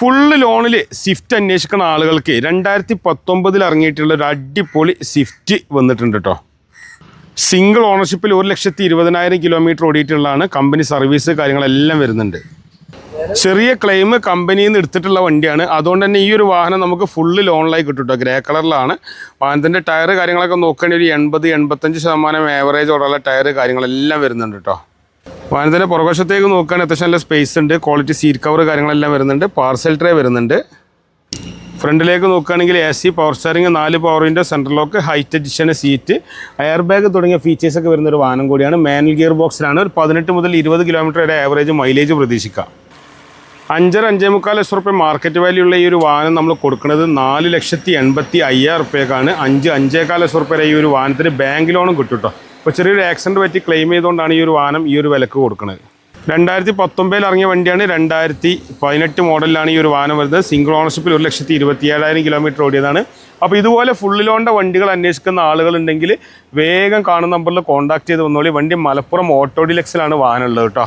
Full ലോണിൽ Swift അന്വേഷിക്കുന്ന ആളുകൾക്ക് രണ്ടായിരത്തി പത്തൊമ്പതിൽ ഇറങ്ങിയിട്ടുള്ള ഒരു അടിപൊളി സ്വിഫ്റ്റ് വന്നിട്ടുണ്ട് കേട്ടോ സിംഗിൾ ഓണർഷിപ്പിൽ ഒരു ലക്ഷത്തി ഇരുപതിനായിരം കിലോമീറ്റർ ഓടിയിട്ടുള്ളതാണ് കമ്പനി സർവീസ് കാര്യങ്ങളെല്ലാം വരുന്നുണ്ട്. ചെറിയ ക്ലെയിം കമ്പനിയിൽ നിന്ന് എടുത്തിട്ടുള്ള വണ്ടിയാണ്. അതുകൊണ്ട് തന്നെ ഈ ഒരു വാഹനം നമുക്ക് ഫുള്ള് ലോണിലായി കിട്ടും കേട്ടോ ഗ്രേ കളറിലാണ് വാഹനത്തിന്റെ ടയർ കാര്യങ്ങളൊക്കെ നോക്കുകയാണെങ്കിൽ ഒരു എൺപത് എൺപത്തഞ്ച് ശതമാനം ആവറേജ് ഓടാനുള്ള ടയർ കാര്യങ്ങളെല്ലാം വരുന്നുണ്ട് കേട്ടോ വാഹനത്തിന്റെ പുറവശത്തേക്ക് നോക്കുകയാണെങ്കിൽ അത്യാവശ്യം നല്ല സ്പേസ് ഉണ്ട്. ക്വാളിറ്റി സീറ്റ് കവർ കാര്യങ്ങളെല്ലാം വരുന്നുണ്ട്. പാർസൽ ട്രേ വരുന്നുണ്ട്. ഫ്രണ്ടിലേക്ക് നോക്കുകയാണെങ്കിൽ എ സി പവർ സ്റ്റാറിംഗ് നാല് പവറിന്റെ central lock height adjustment seat air bag തുടങ്ങിയ ഫീച്ചേഴ്സൊക്കെ വരുന്ന ഒരു വാഹനം കൂടിയാണ്. മാനുവൽ ഗിയർ ബോക്സിലാണ് ഒരു പതിനെട്ട് മുതൽ ഇരുപത് കിലോമീറ്റർ വരെ ആവറേജ് മൈലേജ് പ്രതീക്ഷിക്കാം. അഞ്ചര അഞ്ചേ മുക്കാൽ ലക്ഷം റുപ്യ മാർക്കറ്റ് വാല്യൂ ഉള്ള ഈ ഒരു വാഹനം നമ്മൾ കൊടുക്കുന്നത് നാല് ലക്ഷത്തി എൺപത്തി അയ്യായിരം റുപ്യക്കാണ്. അഞ്ച് അഞ്ചേക്കാൽ ലക്ഷം റുപ്യ ഈ ഒരു വാഹനത്തിന് ബാങ്ക് ലോണും കിട്ടും കേട്ടോ അപ്പോൾ ചെറിയൊരു ആക്സിഡന്റ് പറ്റി ക്ലെയിം ചെയ്തുകൊണ്ടാണ് ഈ ഒരു വാഹനം ഈ ഒരു വിലക്ക് കൊടുക്കുന്നത്. രണ്ടായിരത്തി പത്തൊമ്പതിൽ ഇറങ്ങിയ വണ്ടിയാണ് രണ്ടായിരത്തി പതിനെട്ട് മോഡലിലാണ് ഈ ഒരു വാഹനം വരുന്നത്. സിംഗിൾ ഓണർഷിപ്പിൽ ഒരു ലക്ഷത്തി ഇരുപത്തി ഏഴായിരം കിലോമീറ്റർ ഓടിയതാണ്. അപ്പോൾ ഇതുപോലെ ഫുള്ളിലോണ്ട വണ്ടികൾ അന്വേഷിക്കുന്ന ആളുകളുണ്ടെങ്കിൽ വേഗം കാണുന്ന നമ്പറിൽ കോൺടാക്ട് ചെയ്ത് വന്നോളി. വണ്ടി മലപ്പുറം ഓട്ടോ ഡിലക്സിലാണ് വാഹനം ഉള്ളത് കേട്ടോ